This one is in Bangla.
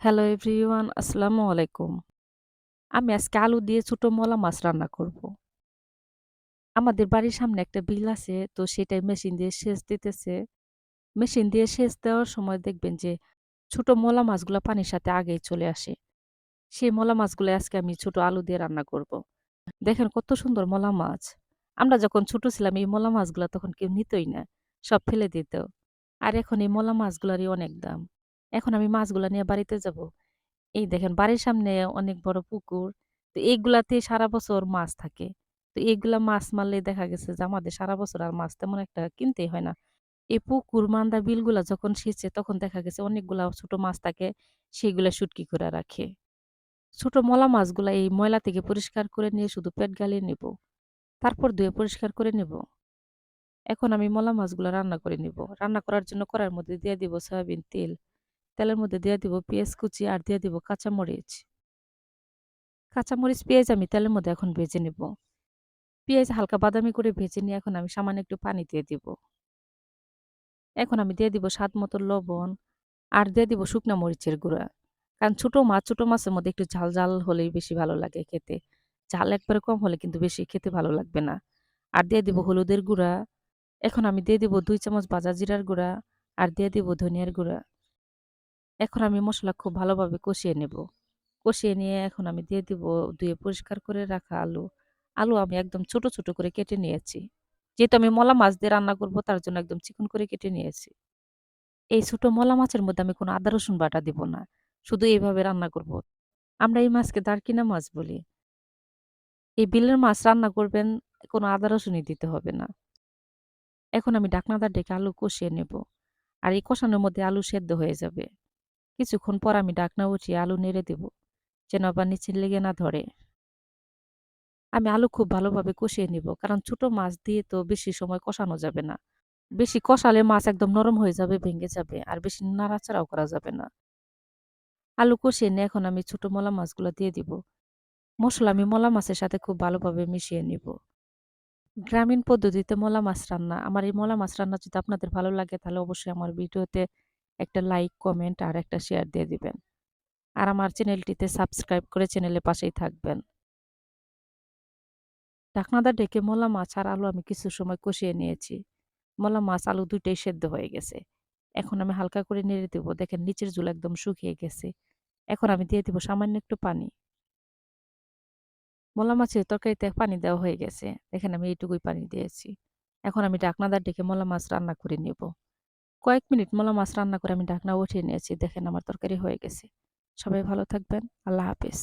হ্যালো এভরিওয়ান, আসসালামু আলাইকুম। আমি আজকে আলু দিয়ে ছোটো মলা মাছ রান্না করব। আমাদের বাড়ির সামনে একটা বিল আছে, তো সেটাই মেশিন দিয়ে সেচ দিতেছে। মেশিন দিয়ে সেচ দেওয়ার সময় দেখবেন যে ছোট মলা মাছগুলো পানির সাথে আগেই চলে আসে। সেই মলা মাছগুলো আজকে আমি ছোট আলু দিয়ে রান্না করব। দেখেন কত সুন্দর মলা মাছ। আমরা যখন ছোট ছিলাম এই মলা মাছগুলো তখন কেউ নিতই না। সব ফেলে দিত। আর এখন এই মলা মাছগুলারই অনেক দাম। এখন আমি মাছগুলা নিয়ে বাড়িতে যাব। এই দেখেন বাড়ির সামনে অনেক বড় পুকুর। তো এইগুলাতে সারা বছর মাছ থাকে। তো এইগুলা মাছ মারলে দেখা গেছে যে আমাদের সারা বছর আর মাছ তেমন একটা কিনতেই হয় না। এই পুকুর, মান্দা, বিলগুলা যখন সেচে তখন দেখা গেছে অনেকগুলা ছোট মাছ থাকে, সেগুলা শুটকি করে রাখে। ছোট মলা মাছগুলা এই ময়লা থেকে পরিষ্কার করে নিয়ে শুধু পেট গালিয়ে নিব। তারপর ধুয়ে পরিষ্কার করে নিব। এখন আমি মলা মাছগুলা রান্না করে নিব। রান্না করার জন্য কড়াইয়ের মধ্যে দিয়ে দিব সয়াবিন তেল। তেলের মধ্যে দিয়ে দিব পেঁয়াজ কুচি আর দিয়ে দিব কাঁচামরিচ। কাঁচামরিচ, পেঁয়াজ আমি তেলের মধ্যে এখন ভেজে নেব। পেঁয়াজ হালকা বাদামি করে ভেজে নিয়ে এখন আমি সামান্য একটু পানি দিয়ে দিব। এখন আমি দিয়ে দিব স্বাদ মতো লবণ আর দিয়ে দিব শুকনা মরিচের গুঁড়া। কারণ ছোট মাছ, ছোট মাছের মধ্যে একটু ঝাল, ঝাল হলেই বেশি ভালো লাগে খেতে। ঝাল একবারে কম হলে কিন্তু বেশি খেতে ভালো লাগবে না। আর দিয়ে দিব হলুদের গুঁড়া। এখন আমি দিয়ে দিব দুই চামচ ভাজা জিরার গুঁড়া আর দিয়ে দিব ধনিয়ার গুঁড়া। এখন আমি মশলা খুব ভালোভাবে কষিয়ে নেব। কষিয়ে নিয়ে এখন আমি দিয়ে দিব ধুয়ে পরিষ্কার করে রাখা আলু। আলু আমি একদম ছোট, ছোট করে কেটে নিয়েছি। যেহেতু আমি মলা মাছ দিয়ে রান্না করব তার জন্য একদম চিকন করে কেটে নিয়েছি। এই ছোট মলা মাছের মধ্যে আমি কোনো আদা রসুন বাটা দিব না। শুধু এইভাবে রান্না করব। আমরা এই মাছকে দারকিনা মাছ বলি। এই বিলের মাছ রান্না করবেন কোনো আদা রসুনই দিতে হবে না। এখন আমি ডাকনাদার ডেকে আলু কষিয়ে নেব। আর এই কষানোর মধ্যে আলু সেদ্ধ হয়ে যাবে। কিছুক্ষণ পর আমি ঢাকনা উঠিয়ে আলু নেড়ে দেব। যেন আবার নিচে লেগে না ধরে। আমি আলু খুব ভালোভাবে কষিয়ে নিব। কারণ ছোট মাছ দিয়ে তো বেশি সময় কষানো যাবে না। বেশি কষালে মাছ একদম নরম হয়ে যাবে, ভেঙে যাবে। আর বেশি নাড়াচাড়াও করা যাবে না। আলু কষিয়ে নিয়ে এখন আমি ছোট মলা মাছগুলো দিয়ে দিব। মশলা আমি মলা মাছের সাথে খুব ভালোভাবে মিশিয়ে নিব। গ্রামীণ পদ্ধতিতে মলা মাছ রান্না। আমার এই মলা মাছ রান্না যদি আপনাদের ভালো লাগে তাহলে অবশ্যই আমার ভিডিওতে একটা লাইক, কমেন্ট আর একটা শেয়ার দিয়ে দিবেন। আর আমার চ্যানেলটিতে সাবস্ক্রাইব করে চ্যানেলের পাশেই থাকবেন। ঢাকনাটা ডেকে মলা মাছ আর আলু আমি কিছু সময় কষিয়ে নিয়েছি। মলা মাছ, আলু দুইটাই সেদ্ধ হয়ে গেছে। এখন আমি হালকা করে নেড়ে দেবো দেখেন নিচের ঝোল একদম শুকিয়ে গেছে। এখন আমি দিয়ে দেবো সামান্য একটু পানি। মলা মাছের তরকারিতে পানি দেওয়া হয়ে গেছে। দেখেন আমি এইটুকুই পানি দিয়েছি। এখন আমি ঢাকনাটা ডেকে মলা মাছ রান্না করে নেব। কয়েক মিনিট মলা মাছ রান্না করে আমি ঢাকনা উঠিয়ে নিয়েছি। দেখেন আমার তরকারি হয়ে গেছে। সবাই ভালো থাকবেন। আল্লাহ হাফেজ।